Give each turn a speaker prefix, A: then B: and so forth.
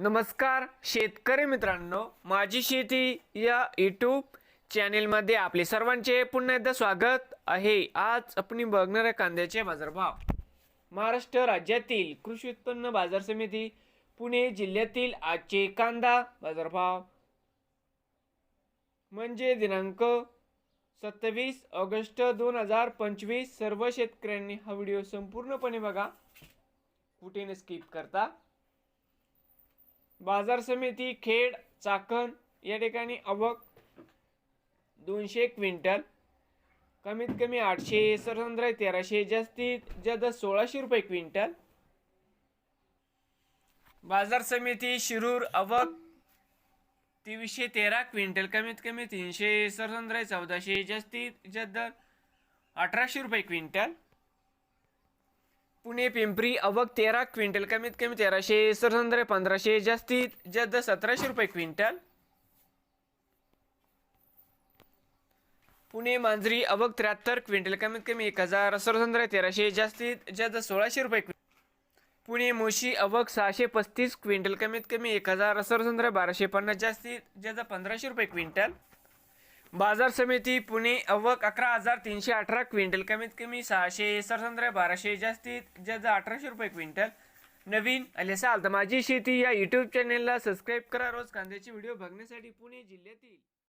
A: नमस्कार शेतकरी मित्रांनो. माझी शेती या यूट्यूब चॅनेलमध्ये आपले सर्वांचे पुन्हा एकदा स्वागत आहे. आज आपण बघणार आहे कांद्याचे बाजारभाव. महाराष्ट्र राज्यातील कृषी उत्पन्न बाजार समिती पुणे जिल्ह्यातील आजचे कांदा बाजारभाव. म्हणजे दिनांक सत्तावीस ऑगस्ट दोन हजार पंचवीस सर्व शेतकऱ्यांनी हा व्हिडिओ संपूर्णपणे बघा. कुठे न स्किप करता. बाजार समिती खेड चाकण या ठिकाणी आवक दोनशे क्विंटल कमीत कमी आठशे सरसंद्राय तेराशे जास्तीत जास्त सोळाशे रुपये क्विंटल. बाजार समिती शिरूर अवक तेवीसशे तेरा क्विंटल कमीत कमी तीनशे सरसंद्राय चौदाशे जास्तीत जास्त अठराशे रुपये क्विंटल. पुणे पिंपरी अवक तेरा क्विंटल कमीत कमी तेराशे सरसंद्रे पंधराशे जास्तीत जास्त सतराशे रुपये क्विंटल. पुणे मांजरी अवक त्र्याहत्तर क्विंटल कमीत कमी एक हजार सरसंद्रे तेराशे जास्तीत जास्त सोळाशे रुपये क्विंटल पुणे मोशी अवक सहाशे पस्तीस क्विंटल कमीत कमी एक हजार सरसंद्रे बाराशे पन्नास जास्तीत जास्त पंधराशे रुपये क्विंटल. बाजार समिती पुणे अवक अकरा हजार तीनशे अठरा क्विंटल. कमीत कमी सहाशे सरसंद्रे बाराशे जास्तीत जास्त अठराशे रुपये क्विंटल. नवीन आले असाल तर माझी शेती या यूट्यूब चॅनेलला सबस्क्राईब करा. रोज कांद्याचे व्हिडिओ बघण्यासाठी पुणे जिल्ह्यातील